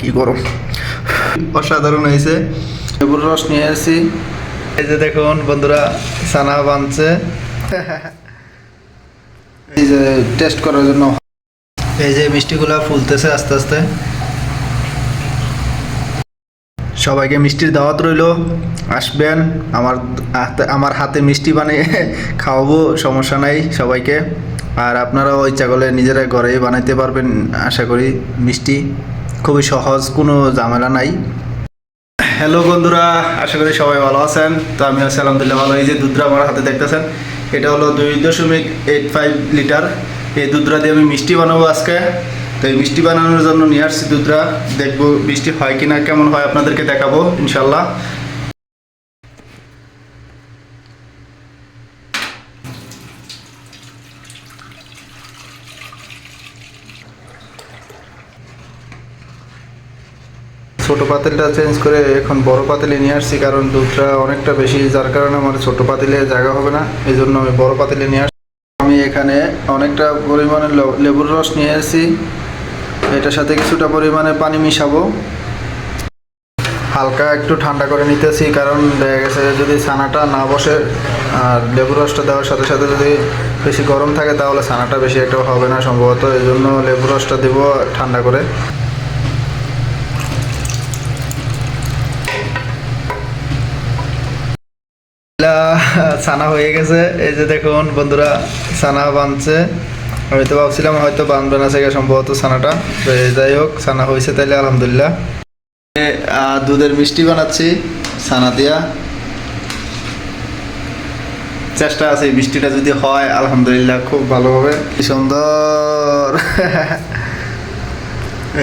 কি গরম। অসাধারণ হয়েছে। রস নিয়ে আসছি এই যে দেখুন বন্ধুরা সানা বানছে। এই যে টেস্ট করার জন্য। এই যে মিষ্টিগুলা ফুলতেছে আস্তে আস্তে। সবাইকে মিষ্টির দাওয়াত রইল। আসবেন, আমার আমার হাতে মিষ্টি বানিয়ে খাওয়াবো, সমস্যা নাই সবাইকে। আর আপনারাও ইচ্ছা করলে নিজেরা ঘরেই বানাইতে পারবেন, আশা করি। মিষ্টি খুবই সহজ, কোনো ঝামেলা নাই। হ্যালো বন্ধুরা, আশা করি সবাই ভালো আছেন। তো আমি আছি আলহামদুলিল্লাহ ভালো। এই যে দুধরা আমার হাতে দেখতেছেন, এটা হলো দুই দশমিক এইট ফাইভ লিটার এই দুধরা দিয়ে আমি মিষ্টি বানাবো আজকে। তো এই মিষ্টি বানানোর জন্য নিয়ে আসছি দুধরা। দেখব মিষ্টি হয় কিনা, কেমন হয় আপনাদেরকে দেখাবো ইনশাল্লাহ ছোট পাতিলটা চেঞ্জ করে এখন বড় পাতিলে নিয়ে আসছি, কারণ দুধটা অনেকটা বেশি, যার কারণে আমার ছোট পাতিলে জায়গা হবে না এই জন্য আমি বড় পাতিলে নিয়ে আসছি আমি এখানে অনেকটা পরিমাণে লেবুর রস নিয়ে আসছি এটার সাথে কিছুটা পরিমাণে পানি মিশাবো। হালকা একটু ঠান্ডা করে নিতেছি, কারণ দেখা গেছে যদি ছানাটা না বসে আর লেবু রসটা দেওয়ার সাথে সাথে যদি বেশি গরম থাকে, তাহলে ছানাটা বেশি একটা হবে না সম্ভবত এই জন্য লেবু রসটা দেবো ঠান্ডা করে। ছানা হয়ে গেছে। এই যে দেখুন বন্ধুরা, ছানা বানছে। আমি তো ভাবছিলাম হয়তো বানবে না সেটা সম্ভবত ছানাটা। তো যাই হোক, ছানা হয়েছে তাইলে আলহামদুলিল্লাহ। দুধের মিষ্টি বানাচ্ছি, ছানা দিয়া। চেষ্টা আছে মিষ্টিটা যদি হয়, আলহামদুলিল্লাহ খুব ভালো হবে। সুন্দর।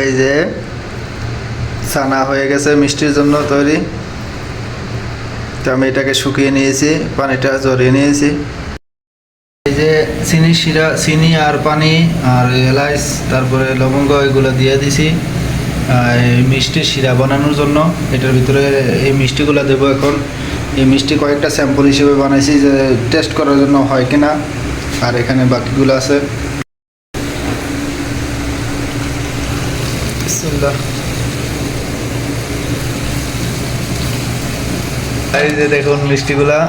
এই যে, ছানা হয়ে গেছে মিষ্টির জন্য তৈরি। তো আমি এটাকে শুকিয়ে নিয়েছি, পানিটা জড়িয়ে নিয়েছি। এই যে চিনি, শিরা, চিনি আর পানি আর এলাইচ, তারপরে লবঙ্গ, এগুলো দিয়ে দিছি। মিষ্টির শিরা বানানোর জন্য। এটার ভিতরে এই মিষ্টিগুলো দেবো এখন। এই মিষ্টি কয়েকটা স্যাম্পল হিসেবে বানাইছি যে টেস্ট করার জন্য হয় কিনা। আর এখানে বাকিগুলো আছে। এই যে দেখুন মিষ্টিগুলা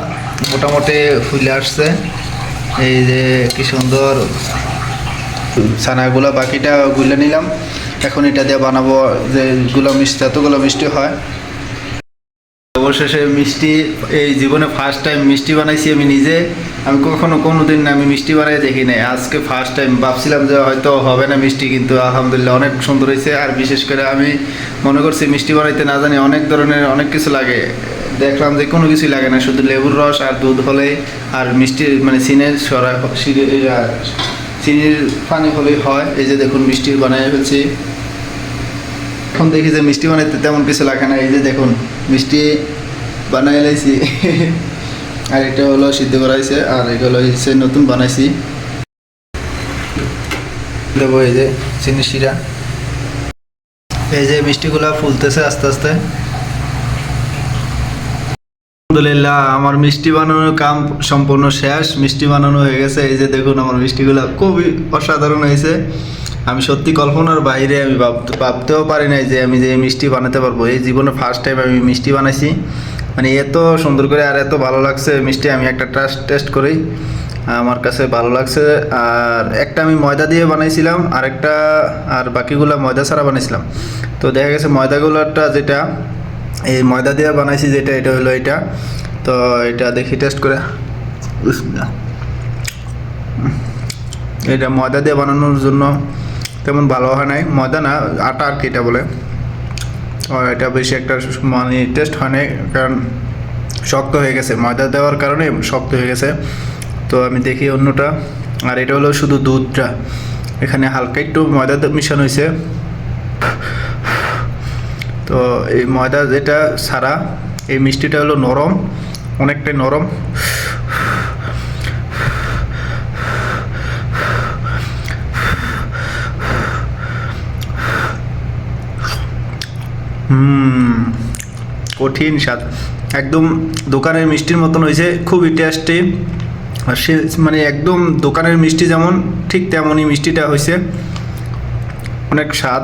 মোটামুটি ফুলে আসছে। এই যে কি সুন্দর ছানাগুলো, বাকিটা গুলে নিলাম। এখন এটা দিয়ে বানাবো যে গুলো মিষ্টি, এতগুলো মিষ্টি হয়। অবশেষে মিষ্টি, এই জীবনে ফার্স্ট টাইম মিষ্টি বানাইছি আমি নিজে। আমি কখনো কোনো দিন আমি মিষ্টি বানাই দেখি নাই। আজকে ফার্স্ট টাইম ভাবছিলাম যে হয়তো হবে না মিষ্টি, কিন্তু আলহামদুলিল্লাহ অনেক সুন্দর হয়েছে। আর বিশেষ করে আমি মনে করছি মিষ্টি বানাইতে না জানি অনেক ধরনের অনেক কিছু লাগে। দেখলাম যে কোনো কিছুই লাগে না, শুধু লেবুর রস আর দুধ হলেই, আর মিষ্টি মানে সরা সিরে- চিনির পানি হলেই হয়। এই যে দেখুন মিষ্টি বানাই ফেলছি। এখন দেখি যে মিষ্টি বানাইতে তেমন কিছু লাগে না। এই যে দেখুন, মিষ্টি বানাই লাইছি। আর এটা হলো সিদ্ধ করা হয়েছে, আর এটা হলো হচ্ছে নতুন বানাইছি। দেবো এই যে চিনি শিরা। এই যে মিষ্টিগুলা ফুলতেছে আস্তে আস্তে। আলহামদুলিল্লাহ, আমার মিষ্টি বানানোর কাম সম্পূর্ণ শেষ, মিষ্টি বানানো হয়ে গেছে। এই যে দেখুন আমার মিষ্টিগুলো খুবই অসাধারণ হয়েছে। আমি সত্যি কল্পনার বাইরে আমি ভাবতে ভাবতেও পারি নাই যে আমি যে মিষ্টি বানাতে পারব। এই জীবনে ফার্স্ট টাইম আমি মিষ্টি বানাইছি। মানে এত সুন্দর করে আর এত ভালো লাগছে মিষ্টি, আমি একটা টেস্ট টেস্ট করি। আমার কাছে ভালো লাগছে। আর একটা আমি ময়দা দিয়ে বানাইছিলাম আর একটা আর বাকিগুলো ময়দা ছাড়া বানাইছিলাম। তো দেখা গেছে ময়দাগুলোটা যেটা, এই ময়দা দিয়ে বানাইছি যেটা, এটা হলো এটা। তো এটা দেখি টেস্ট করে। এটা ময়দা দিয়ে বানানোর জন্য তেমন ভালো হয় নাই। ময়দা না, আটা আর কি এটা বলে? এটা বেশি একটা মানে টেস্ট হয় না কারণ শক্ত হয়ে গেছে। ময়দা দেওয়ার কারণে শক্ত হয়ে গেছে। তো আমি দেখি অন্যটা। আর এটা হলো শুধু দুধটা। এখানে হালকা একটু ময়দা মিশানো হয়েছে। তো এই ময়দা যেটা ছাড়া, এই মিষ্টিটা হলো নরম, অনেকটাই নরম। হুম, কঠিন স্বাদ। একদম দোকানের মিষ্টির মতন হয়েছে, খুবই টেস্টি আর সে মানে একদম দোকানের মিষ্টি যেমন, ঠিক তেমনই মিষ্টিটা হয়েছে। অনেক স্বাদ।